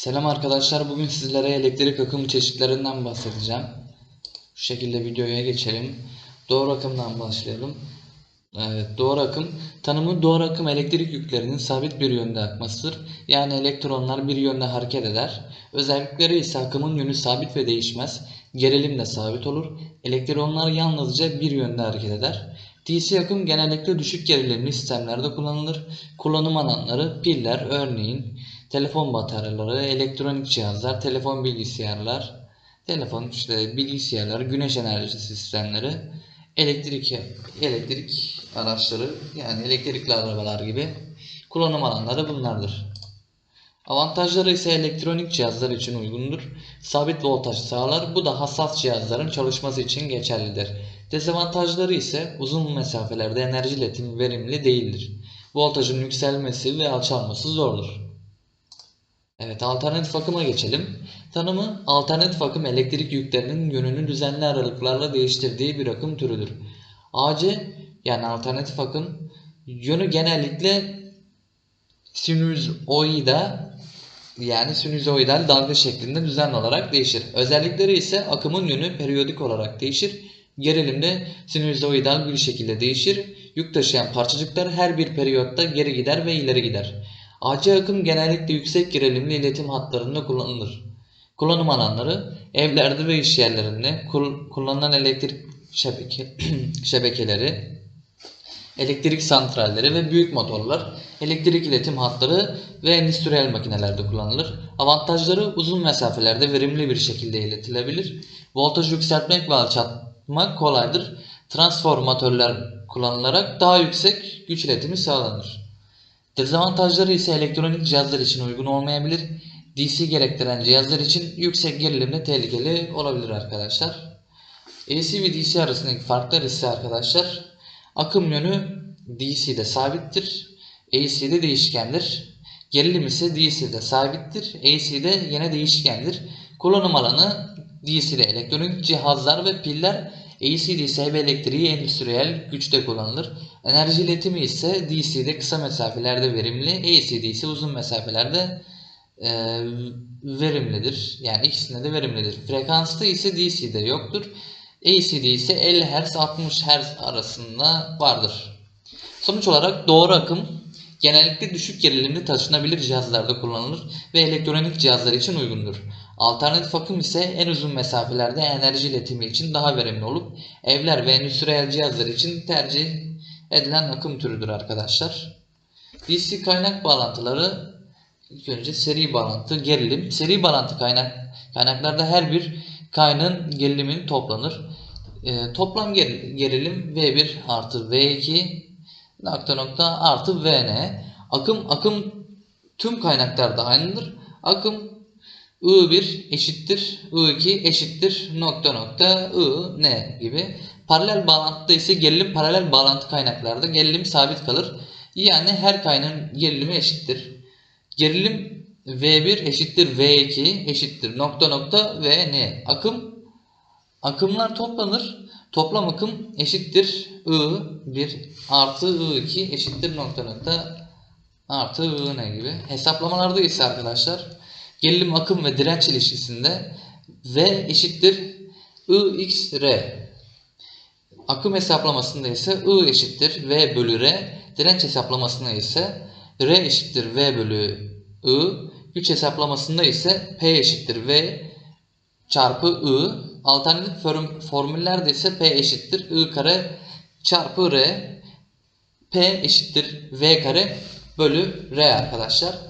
Selam arkadaşlar. Bugün sizlere elektrik akım çeşitlerinden bahsedeceğim. Şu şekilde videoya geçelim. Doğru akımdan başlayalım. Evet, doğru akım tanımı doğru akım elektrik yüklerinin sabit bir yönde akmasıdır. Yani elektronlar bir yönde hareket eder. Özellikleri ise akımın yönü sabit ve değişmez. Gerilim de sabit olur. Elektronlar yalnızca bir yönde hareket eder. DC akım genellikle düşük gerilimli sistemlerde kullanılır. Kullanım alanları piller örneğin telefon bataryaları, elektronik cihazlar, telefon bilgisayarlar, telefon işte bilgisayarlar, güneş enerjisi sistemleri, elektrik elektrik araçları yani elektrikli arabalar gibi kullanım alanları bunlardır. Avantajları ise elektronik cihazlar için uygundur. Sabit voltaj sağlar. Bu da hassas cihazların çalışması için geçerlidir. Dezavantajları ise uzun mesafelerde enerji iletimi verimli değildir. Voltajın yükselmesi ve alçalması zordur. Evet alternatif akıma geçelim. Tanımı alternatif akım elektrik yüklerinin yönünü düzenli aralıklarla değiştirdiği bir akım türüdür. AC yani alternatif akım yönü genellikle sinüzoida yani sinüzoidal dalga şeklinde düzenli olarak değişir. Özellikleri ise akımın yönü periyodik olarak değişir. Gerilim de sinüzoidal bir şekilde değişir. Yük taşıyan parçacıklar her bir periyotta geri gider ve ileri gider. AC akım genellikle yüksek gerilimli iletim hatlarında kullanılır. Kullanım alanları evlerde ve iş yerlerinde kul- kullanılan elektrik şebeke şebekeleri, elektrik santralleri ve büyük motorlar, elektrik iletim hatları ve endüstriyel makinelerde kullanılır. Avantajları uzun mesafelerde verimli bir şekilde iletilebilir. Voltajı yükseltmek ve alçaltmak kolaydır. Transformatörler kullanılarak daha yüksek güç iletimi sağlanır. Dezavantajları ise elektronik cihazlar için uygun olmayabilir. DC gerektiren cihazlar için yüksek gerilimde tehlikeli olabilir arkadaşlar. AC ve DC arasındaki farklar ise arkadaşlar akım yönü DC'de sabittir. AC'de değişkendir. Gerilim ise DC'de sabittir. AC'de yine değişkendir. Kullanım alanı DC'de elektronik cihazlar ve piller AC DC ve elektriği endüstriyel güçte kullanılır. Enerji iletimi ise DC'de kısa mesafelerde verimli, AC DC uzun mesafelerde e, verimlidir. Yani ikisinde de verimlidir. Frekansta ise DC'de yoktur. AC'de ise 50 Hz 60 Hz arasında vardır. Sonuç olarak doğru akım genellikle düşük gerilimli taşınabilir cihazlarda kullanılır ve elektronik cihazlar için uygundur. Alternatif akım ise en uzun mesafelerde enerji iletimi için daha verimli olup evler ve endüstriyel cihazlar için tercih edilen akım türüdür arkadaşlar. DC kaynak bağlantıları ilk önce seri bağlantı, gerilim. Seri bağlantı kaynak kaynaklarda her bir kaynağın gerilimini toplanır. E, toplam ger- gerilim V1 artı V2 nokta nokta artı Vn. Akım akım tüm kaynaklarda aynıdır. Akım I1 eşittir I2 eşittir nokta nokta I n gibi. Paralel bağlantıda ise gerilim paralel bağlantı kaynaklarda gerilim sabit kalır. Yani her kaynağın gerilimi eşittir. Gerilim V1 eşittir V2 eşittir nokta nokta Vn. Akım akımlar toplanır. Toplam akım eşittir I1 artı I2 eşittir nokta nokta artı I n gibi. Hesaplamalarda ise arkadaşlar gerilim akım ve direnç ilişkisinde V eşittir IXR. Akım hesaplamasında ise I eşittir V bölü R. Direnç hesaplamasında ise R eşittir V bölü I. Güç hesaplamasında ise P eşittir V çarpı I. Alternatif form, formüllerde ise P eşittir I kare çarpı R. P eşittir V kare bölü R arkadaşlar.